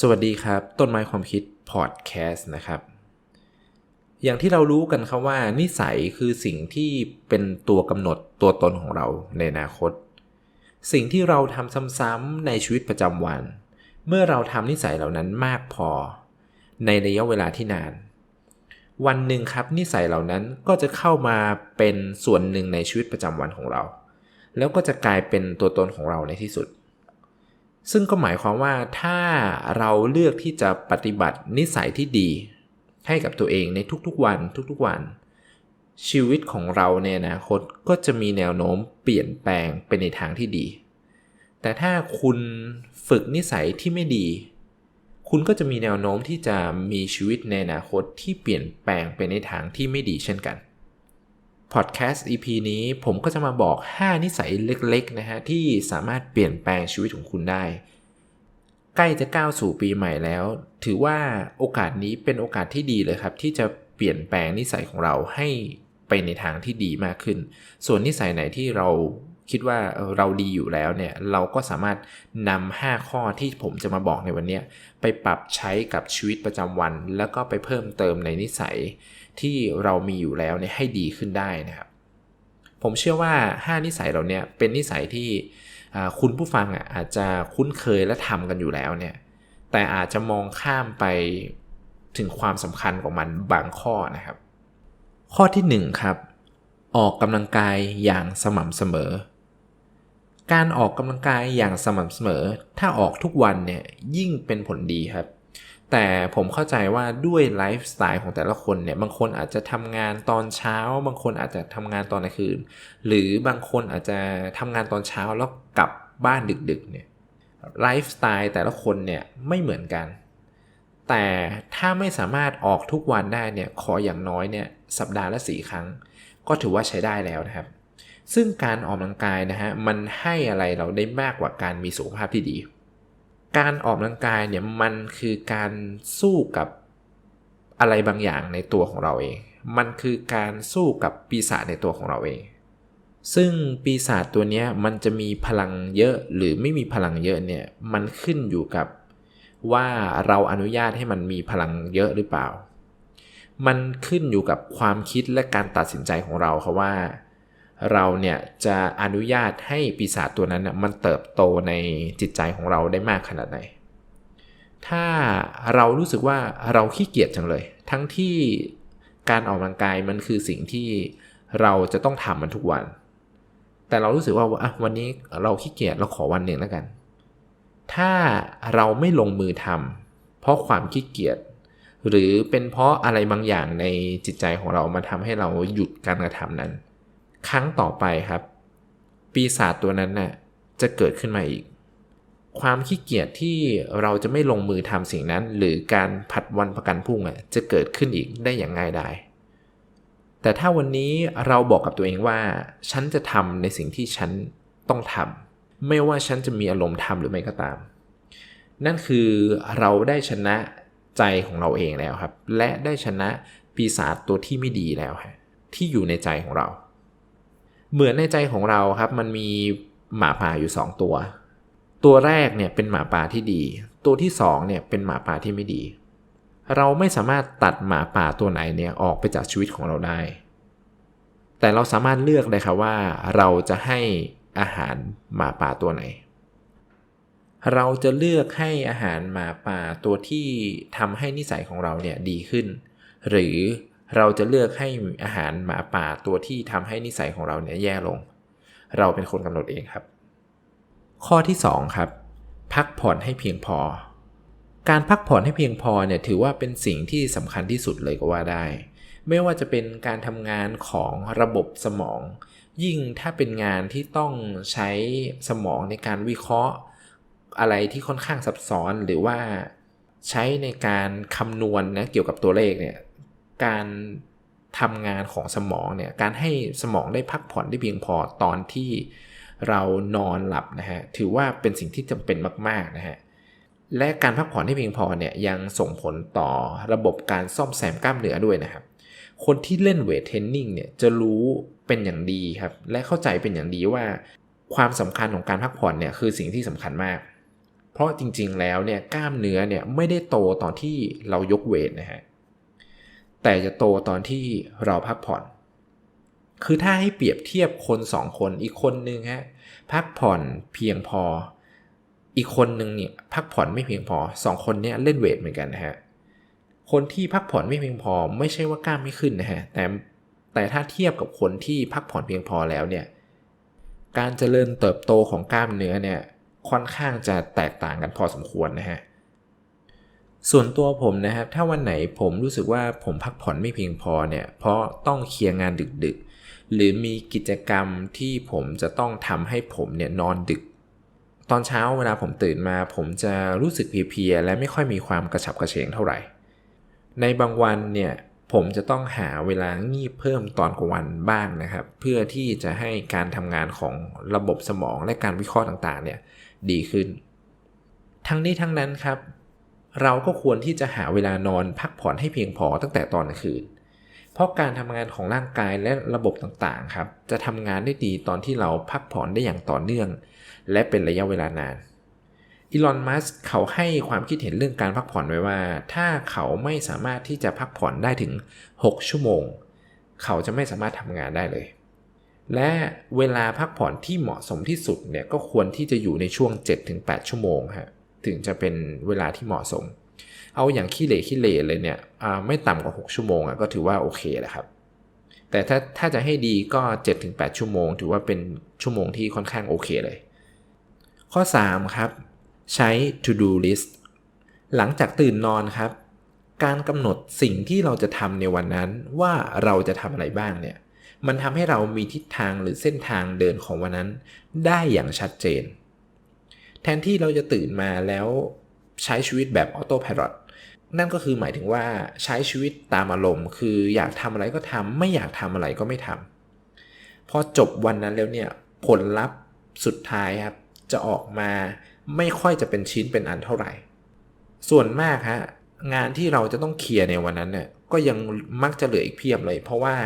สวัสดีครับ ต้นไม้ความคิดพอดแคสต์นะครับ อย่างที่เรารู้กันครับว่า นิสัยคือสิ่งที่เป็นตัวกำหนดตัวตนของเราในอนาคต สิ่งที่เราทำซ้ำๆในชีวิตประจำวัน เมื่อเราทำนิสัยเหล่านั้นมากพอ ในระยะเวลาที่นาน วันหนึ่งครับนิสัยเหล่านั้นก็จะเข้ามาเป็นส่วนหนึ่งในชีวิตประจำวันของเรา แล้วก็จะกลายเป็นตัวตนของเราในที่สุด ซึ่งก็หมายความว่าถ้าเราเลือกที่จะปฏิบัตินิสัยที่ดี ให้กับตัวเองในทุกๆวันทุกๆวัน ชีวิตของเราในอนาคตก็จะมีแนวโน้มเปลี่ยนแปลงไปในทางที่ดี แต่ถ้าคุณฝึกนิสัยที่ไม่ดี คุณก็จะมีแนวโน้มที่จะมีชีวิตในอนาคตที่เปลี่ยนแปลงไปในทางที่ไม่ดีเช่นกัน พอดแคสต์ EP นี้ผมก็จะมาบอก 5 นิสัยเล็กๆนะฮะที่สามารถเปลี่ยนแปลงชีวิตของคุณได้ ใกล้จะก้าวสู่ปีใหม่แล้ว ถือว่าโอกาสนี้เป็นโอกาสที่ดีเลยครับ ที่จะเปลี่ยนแปลงนิสัยของเราให้ไปในทางที่ดีมากขึ้น ส่วนนิสัยไหนที่เราคิดว่าเราดีอยู่แล้วเนี่ยเราก็สามารถนำ5ข้อที่ผมจะมาบอกในวันนี้ไปปรับใช้กับชีวิตประจำวัน แล้วก็ไปเพิ่มเติมในนิสัย ที่เรามีอยู่แล้วเนี่ยให้ดีขึ้นได้นะครับ ผมเชื่อว่า 5 นิสัยเหล่านี้เป็นนิสัยที่คุณผู้ฟังอะอาจจะคุ้นเคยและทำกันอยู่แล้วเนี่ยแต่อาจจะมองข้ามไปถึงความสำคัญของมันบางข้อนะครับ ข้อที่1ครับออกกำลังกายอย่างสม่ำเสมอ การออกกำลังกายอย่างสม่ำเสมอ ถ้าออกทุกวันเนี่ยยิ่งเป็นผลดีครับ แต่ผมเข้าใจว่าด้วยไลฟ์สไตล์ของแต่ละคนเนี่ย บางคนอาจจะทำงานตอนเช้า บางคนอาจจะทำงานตอนกลางคืน หรือบางคนอาจจะทำงานตอนเช้าแล้วกลับบ้านดึกๆเนี่ยไลฟ์สไตล์แต่ละคนเนี่ยไม่เหมือนกัน แต่ถ้าไม่สามารถออกทุกวันได้เนี่ย ขออย่างน้อยเนี่ยสัปดาห์ละสี่ครั้ง ก็ถือว่าใช้ได้แล้วนะครับ ซึ่งการออกกำลังกายนะฮะมันให้อะไรเราได้มากกว่าการมีสุขภาพที่ดี การออกกำลังกายเนี่ยมันคือการสู้กับอะไรบางอย่างในตัวของเราเอง มันคือการสู้กับปีศาจในตัวของเราเอง ซึ่งปีศาจตัวนี้มันจะมีพลังเยอะหรือไม่มีพลังเยอะเนี่ยมันขึ้นอยู่กับว่าเราอนุญาตให้มันมีพลังเยอะหรือเปล่า มันขึ้นอยู่กับความคิดและการตัดสินใจของเราครับว่า เราเนี่ยจะอนุญาตให้ปีศาจตัวนั้นมันเติบโตในจิตใจของเราได้มากขนาดไหน ถ้าเรารู้สึกว่าเราขี้เกียจจังเลย ทั้งที่การออกกำลังกายมันคือสิ่งที่เราจะต้องทำมันทุกวัน แต่เรารู้สึกว่าวันนี้เราขี้เกียจเราขอวันหนึ่งแล้วกัน ถ้าเราไม่ลงมือทำเพราะความขี้เกียจหรือเป็นเพราะอะไรบางอย่างในจิตใจของเรามาทำให้เราหยุดการกระทำนั้น ครั้งต่อไปครับ ปีศาจตัวนั้นน่ะจะเกิดขึ้นมาอีก ความขี้เกียจที่เราจะไม่ลงมือทำสิ่งนั้น หรือการผัดวันประกันพรุ่งอะจะเกิดขึ้นอีกได้อย่างง่ายดายแต่ถ้าวันนี้เราบอกกับตัวเองว่า ฉันจะทำในสิ่งที่ฉันต้องทำไม่ว่าฉันจะมีอารมณ์ทำหรือไม่ก็ตาม นั่นคือเราได้ชนะใจของเราเองแล้วครับ และได้ชนะปีศาจตัวที่ไม่ดีแล้วฮะที่อยู่ในใจของเรา เหมือนในใจของเราครับ มันมีหมาป่าอยู่ 2 ตัว ตัวแรกเนี่ยเป็นหมาป่าที่ดี ตัวที่2เนี่ยเป็นหมาป่าที่ไม่ดี เราไม่สามารถตัดหมาป่าตัวไหนเนี่ยออกไปจากชีวิตของเราได้ แต่เราสามารถเลือกเลยครับว่า เราจะให้อาหารหมาป่าตัวไหน เราจะเลือกให้อาหารหมาป่าตัวที่ทำให้นิสัยของเราเนี่ยดีขึ้น หรือ เราจะเลือกให้อาหารหมาป่าตัวที่ทำให้นิสัยของเราเนี่ยแย่ลง เราเป็นคนกำหนดเองครับ ข้อที่ 2 ครับ พักผ่อนให้เพียงพอ การพักผ่อนให้เพียงพอเนี่ยถือว่าเป็นสิ่งที่สำคัญที่สุดเลยก็ว่าได้ ไม่ว่าจะเป็นการทำงานของระบบสมอง ยิ่งถ้าเป็นงานที่ต้องใช้สมองในการวิเคราะห์ อะไรที่ค่อนข้างซับซ้อนหรือว่าใช้ในการคำนวณนะเกี่ยวกับตัวเลขเนี่ย การทำงานของสมองเนี่ยการให้สมองได้พักผ่อนได้เพียงพอตอนที่เรานอนหลับนะฮะถือว่าเป็นสิ่งที่จำเป็นมากๆนะฮะและการพักผ่อนที่เพียงพอเนี่ยยังส่งผลต่อระบบการซ่อมแซมกล้ามเนื้อด้วยนะครับ คนที่เล่นเวทเทรนนิ่งเนี่ยจะรู้เป็นอย่างดีครับและเข้าใจเป็นอย่างดีว่า ความสำคัญของการพักผ่อนเนี่ยคือสิ่งที่สำคัญมาก เพราะจริงๆแล้วเนี่ยกล้ามเนื้อเนี่ยไม่ได้โตตอนที่เรายกเวทนะฮะ แต่จะโตตอนที่เราพักผ่อน คือถ้าให้เปรียบเทียบคนสองคนอีกคนนึงฮะพักผ่อนเพียงพอ อีกคนนึงเนี่ยพักผ่อนไม่เพียงพอสองคนเนี่ยเล่นเวทเหมือนกันนะฮะคนที่พักผ่อนไม่เพียงพอ ไม่ใช่ว่ากล้ามไม่ขึ้นนะฮะแต่แต่ถ้าเทียบกับคนที่พักผ่อนเพียงพอแล้วเนี่ยการเจริญเติบโตของกล้ามเนื้อเนี่ยค่อนข้างจะแตกต่างกันพอสมควรนะฮะ ส่วนตัวผมนะครับ ถ้าวันไหนผมรู้สึกว่าผมพักผ่อนไม่เพียงพอเนี่ย เพราะต้องเคลียร์งานดึกๆ หรือมีกิจกรรมที่ผมจะต้องทำให้ผมเนี่ยนอนดึก ตอนเช้าเวลาผมตื่นมา ผมจะรู้สึกเพลียๆและไม่ค่อยมีความกระฉับกระเฉงเท่าไหร่ ในบางวันเนี่ยผมจะต้องหาเวลางีบเพิ่มตอนกลางวันบ้างนะครับ เพื่อที่จะให้การทำงานของระบบสมองและการวิเคราะห์ต่างๆเนี่ยดีขึ้น ทั้งนี้ทั้งนั้นครับ เราก็ควรที่จะหาเวลานอนพักผ่อนให้เพียงพอตั้งแต่ตอนกลางคืน เพราะการทำงานของร่างกายและระบบต่างๆครับ จะทำงานได้ดีตอนที่เราพักผ่อนได้อย่างต่อเนื่อง และเป็นระยะเวลานานอีลอน มัสเขาให้ความคิดเห็นเรื่องการพักผ่อนไว้ว่า ถ้าเขาไม่สามารถที่จะพักผ่อนได้ถึง 6 ชั่วโมง เขาจะไม่สามารถทำงานได้เลย และเวลาพักผ่อนที่เหมาะสมที่สุดเนี่ยก็ควรที่จะอยู่ในช่วง 7-8 ชั่วโมงฮะ ถึงจะเป็นเวลาที่เหมาะสม เอาอย่างขี้เหร่ขี้เหร่เลยเนี่ยไม่ต่ำกว่า 6 ชั่วโมงก็ถือว่าโอเคแล้วครับ แต่ถ้าถ้าจะให้ดีก็ 7-8 ชั่วโมง ถือว่าเป็นชั่วโมงที่ค่อนข้างโอเคเลย ข้อ 3 ครับ ใช้ to do list หลังจากตื่นนอนครับ การกำหนดสิ่งที่เราจะทำในวันนั้นว่าเราจะทำอะไรบ้างเนี่ยมันทำให้เรามีทิศทางหรือเส้นทางเดินของวันนั้น ได้อย่างชัดเจน แทนที่เราจะตื่นมาแล้วใช้ชีวิตแบบออโต้พายロนั่นก็คือหมายถึงว่าใช้ชีวิตตามอารมณ์ คืออยากทำอะไรก็ทำไม่อยากทำอะไรก็ไม่ทำพอจบวันนั้นแล้วเนี่ยผลลัพธ์สุดท้ายครับ จะออกมาไม่ค่อยจะเป็นชิ้นเป็นอันเท่าไหร่ ส่วนมากฮะงานที่เราจะต้องเคลียร์ในวันนั้นเนี่ยก็ยังมักจะเหลืออีกเพียบเลย เพราะว่า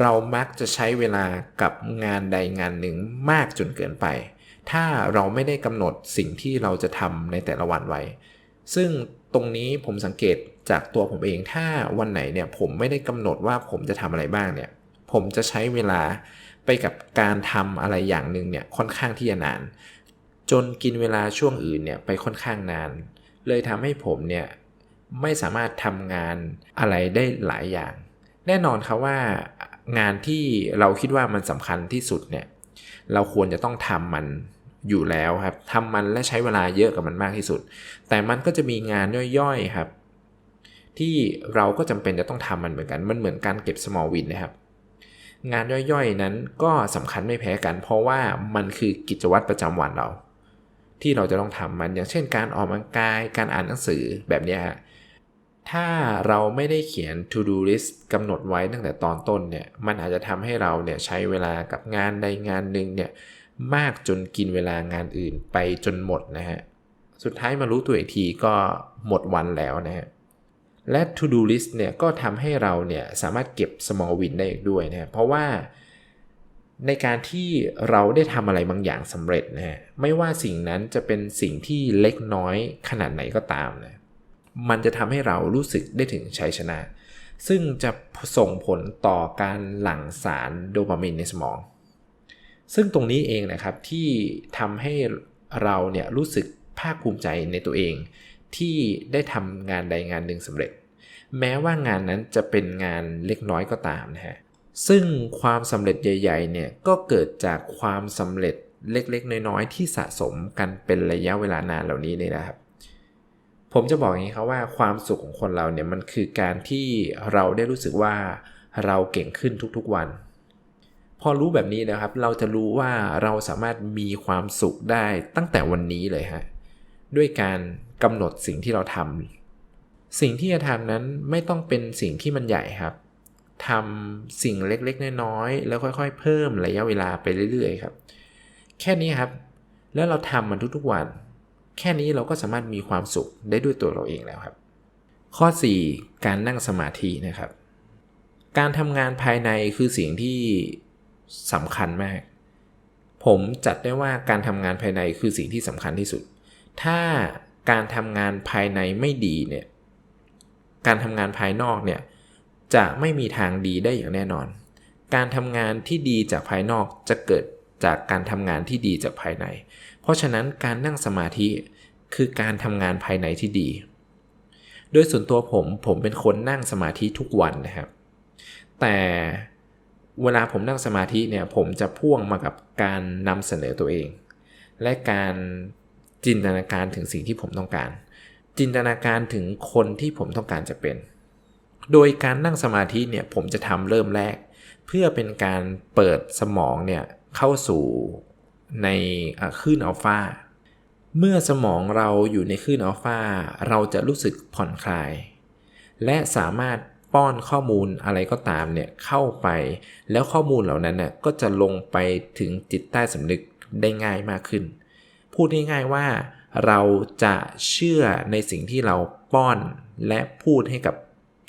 เรามักจะใช้เวลากับงานใดงานหนึ่งมากจนเกินไป ถ้าเราไม่ได้กำหนดสิ่งที่เราจะทำในแต่ละวันไว้ ซึ่งตรงนี้ผมสังเกตจากตัวผมเองถ้าวันไหนเนี่ยผมไม่ได้กำหนดว่าผมจะทำอะไรบ้างเนี่ย ผมจะใช้เวลาไปกับการทำอะไรอย่างหนึ่งเนี่ยค่อนข้างที่จะนาน จนกินเวลาช่วงอื่นเนี่ยไปค่อนข้างนาน เลยทำให้ผมเนี่ยไม่สามารถทำงานอะไรได้หลายอย่าง แน่นอนครับว่างานที่เราคิดว่ามันสำคัญที่สุดเนี่ย เราควรจะต้องทำมันอยู่แล้วครับทำมันและใช้เวลาเยอะกับมันมากที่สุด แต่มันก็จะมีงานย่อยๆครับ ที่เราก็จำเป็นจะต้องทำมันเหมือนกัน มันเหมือนการเก็บ small win นะครับ งานย่อยๆนั้นก็สำคัญไม่แพ้กัน เพราะว่ามันคือกิจวัตรประจำวันเรา ที่เราจะต้องทำมันอย่างเช่น การออกกำลังกาย การอ่านหนังสือแบบนี้ฮะ ถ้าเราไม่ได้เขียน to do list กำหนดไว้ตั้งแต่ตอนต้นเนี่ย มันอาจจะทำให้เราเนี่ยใช้เวลากับงานใดงานหนึ่งเนี่ยมากจนกินเวลางานอื่นไปจนหมดนะฮะ สุดท้ายมารู้ตัวอีกทีก็หมดวันแล้วนะฮะ และ to do list เนี่ยก็ทำให้เราเนี่ยสามารถเก็บ small win ได้อีกด้วยนะ เพราะว่าในการที่เราได้ทำอะไรบางอย่างสำเร็จนะฮะ ไม่ว่าสิ่งนั้นจะเป็นสิ่งที่เล็กน้อยขนาดไหนก็ตามนะ มันจะทำให้เรารู้สึกได้ถึงชัยชนะ ซึ่งจะส่งผลต่อการหลั่งสารโดปามีนในสมอง ซึ่งตรงนี้เองนะครับที่ทำให้เราเนี่ยรู้สึกภาคภูมิใจในตัวเอง ที่ได้ทำงานใดงานหนึ่งสำเร็จ แม้ว่างานนั้นจะเป็นงานเล็กน้อยก็ตามนะฮะซึ่งความสำเร็จใหญ่ๆเนี่ยก็เกิดจากความสำเร็จเล็กๆ น้อยๆ ที่สะสมกันเป็นระยะเวลานานเหล่านี้นี่นะครับ ผมจะบอกอย่างนี้ครับว่าความสุขของคนเราเนี่ยมันคือการที่เราได้รู้สึกว่าเราเก่งขึ้นทุกๆวัน พอรู้แบบนี้นะครับ เราจะรู้ว่าเราสามารถมีความสุขได้ตั้งแต่วันนี้เลยฮะด้วยการกำหนดสิ่งที่เราทำสิ่งที่จะทำนั้นไม่ต้องเป็นสิ่งที่มันใหญ่ครับทำสิ่งเล็กๆ น้อยๆแล้วค่อยๆ เพิ่มระยะเวลาไปเรื่อยๆ ครับ แค่นี้ครับ แล้วเราทำมันทุกๆวัน แค่นี้เราก็สามารถมีความสุขได้ด้วยตัวเราเองแล้วครับ ข้อ 4 การนั่งสมาธินะครับ การทำงานภายในคือสิ่งที่สำคัญมาก ผมจัดได้ว่าการทำงานภายในคือสิ่งที่สำคัญที่สุด ถ้าการทำงานภายในไม่ดีเนี่ย การทำงานภายนอกเนี่ยจะไม่มีทางดีได้อย่างแน่นอน การทำงานที่ดีจากภายนอกจะเกิดจากการทำงานที่ดีจากภายใน เพราะฉะนั้นการนั่งสมาธิคือการทำงานภายในที่ดี โดยส่วนตัวผมผมเป็นคนนั่งสมาธิทุกวันนะครับ แต่เวลาผมนั่งสมาธิเนี่ยผมจะพ่วงมากับการนำเสนอตัวเอง และการจินตนาการถึงสิ่งที่ผมต้องการ จินตนาการถึงคนที่ผมต้องการจะเป็น โดยการนั่งสมาธิเนี่ยผมจะทำเริ่มแรก เพื่อเป็นการเปิดสมองเนี่ยเข้าสู่ ในคลื่นอัลฟาเมื่อสมองเราอยู่ในคลื่นอัลฟาเราจะรู้สึกผ่อนคลาย และสามารถป้อนข้อมูลอะไรก็ตามเนี่ยเข้าไป แล้วข้อมูลเหล่านั้นเนี่ยก็จะลงไปถึงจิตใต้สำนึกได้ง่ายมากขึ้น พูดง่ายๆว่าเราจะเชื่อในสิ่งที่เราป้อนและพูดให้กับ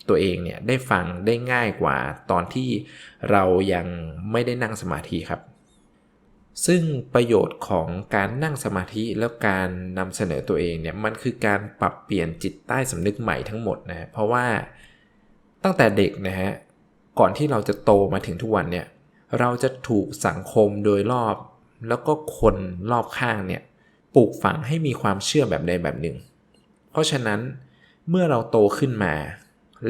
ตัวเองเนี่ยได้ฟังได้ง่ายกว่าตอนที่เรายังไม่ได้นั่งสมาธิครับ ซึ่งประโยชน์ของการนั่งสมาธิแล้วการนำเสนอตัวเองเนี่ยมันคือการปรับเปลี่ยนจิตใต้สำนึกใหม่ทั้งหมดนะเพราะว่าตั้งแต่เด็กนะฮะก่อนที่เราจะโตมาถึงทุกวันเนี่ยเราจะถูกสังคมโดยรอบ แล้วก็คนรอบข้างเนี่ยปลูกฝังให้มีความเชื่อแบบใดแบบหนึ่ง เพราะฉะนั้นเมื่อเราโตขึ้นมา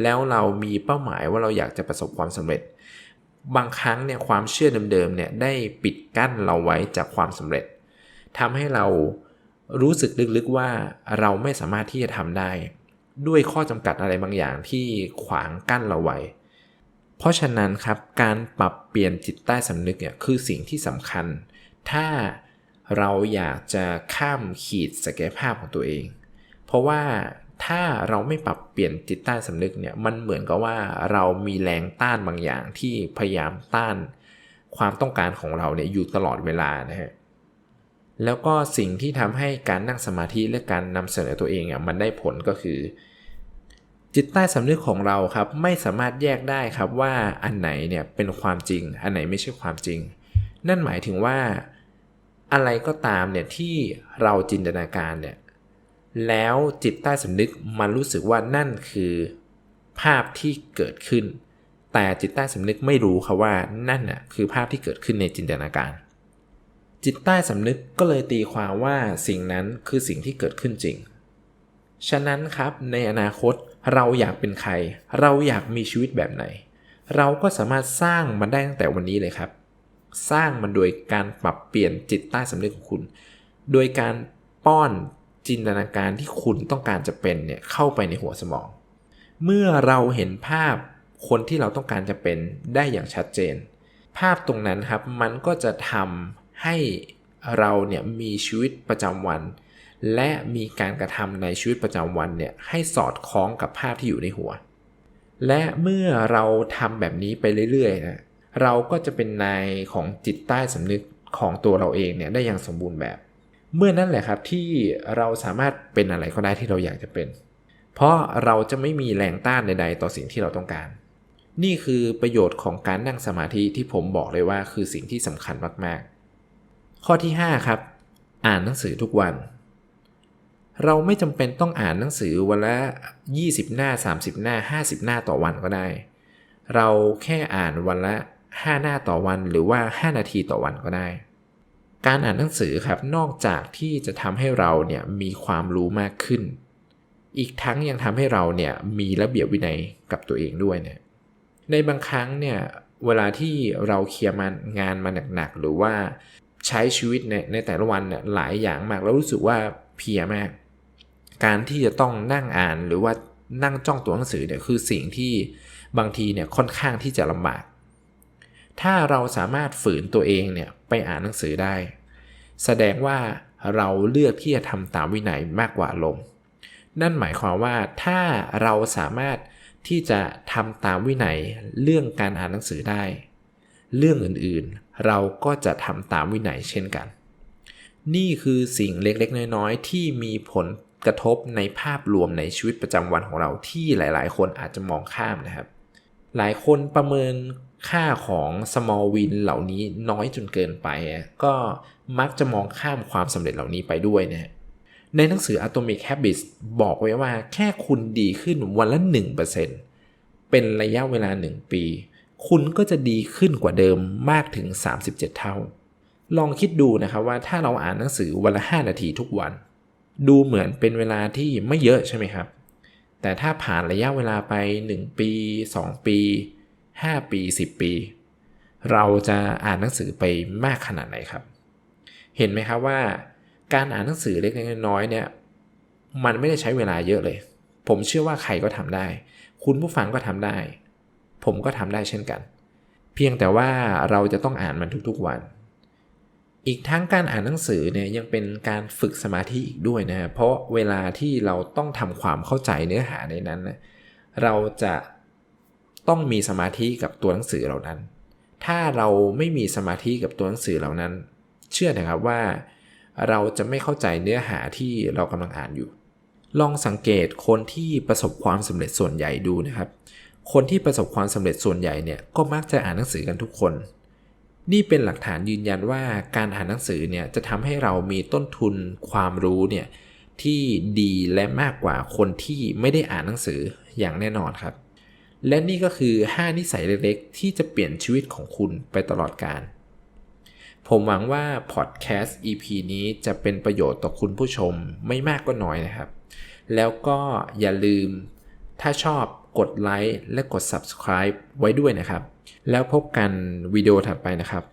แล้วเรามีเป้าหมายว่าเราอยากจะประสบความสำเร็จ บางครั้งเนี่ยความเชื่อเดิมๆเนี่ยได้ปิดกั้นเราไว้จากความสำเร็จทำให้เรารู้สึกลึกๆว่าเราไม่สามารถที่จะทำได้ ด้วยข้อจำกัดอะไรบางอย่างที่ขวางกั้นเราไว้ เพราะฉะนั้นครับการปรับเปลี่ยนจิตใต้สำนึกเนี่ยคือสิ่งที่สำคัญ ถ้าเราอยากจะข้ามขีดศักยภาพของตัวเอง เพราะว่า ถ้าเราไม่ปรับเปลี่ยนจิตใต้สำนึกเนี่ยมันเหมือนกับว่าเรามีแรงต้านบางอย่างที่พยายามต้านความต้องการของเราเนี่ยอยู่ตลอดเวลานะฮะแล้วก็สิ่งที่ทำให้การนั่งสมาธิและการนำเสนอตัวเองอะมันได้ผลก็คือ จิตใต้สำนึกของเราครับไม่สามารถแยกได้ครับว่าอันไหนเนี่ยเป็นความจริง อันไหนไม่ใช่ความจริง นั่นหมายถึงว่าอะไรก็ตามเนี่ยที่เราจินตนาการเนี่ย แล้วจิตใต้สำนึกมันรู้สึกว่านั่นคือภาพที่เกิดขึ้น แต่จิตใต้สำนึกไม่รู้ค่ะว่านั่นน่ะคือภาพที่เกิดขึ้นในจินตนาการ จิตใต้สำนึกก็เลยตีความว่าสิ่งนั้นคือสิ่งที่เกิดขึ้นจริง ฉะนั้นครับในอนาคตเราอยากเป็นใคร เราอยากมีชีวิตแบบไหน เราก็สามารถสร้างมันได้ตั้งแต่วันนี้เลยครับ สร้างมันโดยการปรับเปลี่ยนจิตใต้สำนึกของคุณ โดยการป้อน จินตนาการที่คุณต้องการจะเป็นเนี่ยเข้าไปในหัวสมอง เมื่อเราเห็นภาพคนที่เราต้องการจะเป็นได้อย่างชัดเจน ภาพตรงนั้นครับมันก็จะทำให้เราเนี่ยมีชีวิตประจำวัน และมีการกระทำในชีวิตประจำวันเนี่ยให้สอดคล้องกับภาพที่อยู่ในหัว และเมื่อเราทำแบบนี้ไปเรื่อยๆนะเราก็จะเป็นนายของจิตใต้สำนึกของตัวเราเองเนี่ยได้อย่างสมบูรณ์แบบ เมื่อนั่นแหละครับที่เราสามารถเป็นอะไรก็ได้ที่เราอยากจะเป็น เพราะเราจะไม่มีแรงต้านใด ๆ ต่อสิ่งที่เราต้องการ นี่คือประโยชน์ของการนั่งสมาธิที่ผมบอกเลยว่าคือสิ่งที่สำคัญมากๆ ข้อที่ 5 ครับ อ่านหนังสือทุกวัน เราไม่จำเป็นต้องอ่านหนังสือวันละ 20 หน้า 30 หน้า 50 หน้าต่อวันก็ได้ เราแค่อ่านวันละ 5 หน้าต่อวันหรือว่า 5 นาทีต่อวันก็ได้ การอ่านหนังสือครับนอกจากที่จะทำให้เราเนี่ยมีความรู้มากขึ้น อีกทั้งยังทำให้เราเนี่ยมีระเบียบวินัยกับตัวเองด้วยเนี่ยในบางครั้งเนี่ยเวลาที่เราเคลียร์มางานมาหนักๆหรือว่าใช้ชีวิตในในแต่ละวันเนี่ยหลายอย่างมากแล้วรู้สึกว่าเพียมาก การที่จะต้องนั่งอ่านหรือว่านั่งจ้องตัวหนังสือเนี่ยคือสิ่งที่บางทีเนี่ยค่อนข้างที่จะลำบาก ถ้าเราสามารถฝืนตัวเองเนี่ยไปอ่านหนังสือได้ แสดงว่าเราเลือกที่จะทำตามวินัยมากกว่าลม นั่นหมายความว่าถ้าเราสามารถที่จะทำตามวินัยเรื่องการอ่านหนังสือได้ เรื่องอื่นๆ เราก็จะทำตามวินัยเช่นกัน นี่คือสิ่งเล็กๆ น้อยๆ ที่มีผลกระทบในภาพรวมในชีวิตประจำวันของเราที่หลายๆ คนอาจจะมองข้ามนะครับ หลายคนประเมินค่าของ small win เหล่านี้น้อยจนเกินไป ก็มักจะมองข้ามความสำเร็จเหล่านี้ไปด้วยนะในหนังสือ Atomic Habits บอกไว้ว่าแค่คุณดีขึ้นวันละ 1%เป็นระยะเวลา 1 ปี คุณก็จะดีขึ้นกว่าเดิมมากถึง 37 เท่า ลองคิดดูนะครับว่าถ้าเราอ่านหนังสือวันละ 5 นาทีทุกวัน ดูเหมือนเป็นเวลาที่ไม่เยอะใช่ไหมครับ แต่ถ้าผ่านระยะเวลาไป 1 ปี 2 ปี 5 ปี 10 ปี เราจะอ่านหนังสือไปมากขนาดไหนครับ เห็นไหมครับว่า การอ่านหนังสือเล็กน้อยเนี่ยมันไม่ได้ใช้เวลาเยอะเลย ผมเชื่อว่าใครก็ทำได้ คุณผู้ฟังก็ทำได้ ผมก็ทำได้เช่นกัน เพียงแต่ว่าเราจะต้องอ่านมันทุกๆวัน อีกทั้งการอ่านหนังสือเนี่ยยังเป็นการฝึกสมาธิอีกด้วยนะเพราะเวลาที่เราต้องทำความเข้าใจเนื้อหาในนั้นนะเราจะต้องมีสมาธิกับตัวหนังสือเหล่านั้น ถ้าเราไม่มีสมาธิกับตัวหนังสือเหล่านั้น เชื่อนะครับว่า เราจะไม่เข้าใจเนื้อหาที่เรากำลังอ่านอยู่ ลองสังเกตคนที่ประสบความสำเร็จส่วนใหญ่ดูนะครับ คนที่ประสบความสำเร็จส่วนใหญ่เนี่ยก็มักจะอ่านหนังสือกันทุกคน นี่เป็นหลักฐานยืนยันว่าการอ่านหนังสือเนี่ยจะทำให้เรามีต้นทุนความรู้เนี่ยที่ดีและมากกว่าคนที่ไม่ได้อ่านหนังสืออย่างแน่นอนครับ และนี่ก็คือ 5 นิสัยเล็กๆ ที่จะเปลี่ยนชีวิตของคุณไปตลอดกาลผมหวังว่าพอดแคสต์ EP นี้จะเป็นประโยชน์ต่อคุณผู้ชมไม่มากก็น้อยนะครับ แล้วก็อย่าลืมถ้าชอบกดไลค์และกด subscribe ไว้ด้วยนะครับ แล้วพบกันวิดีโอถัดไปนะครับ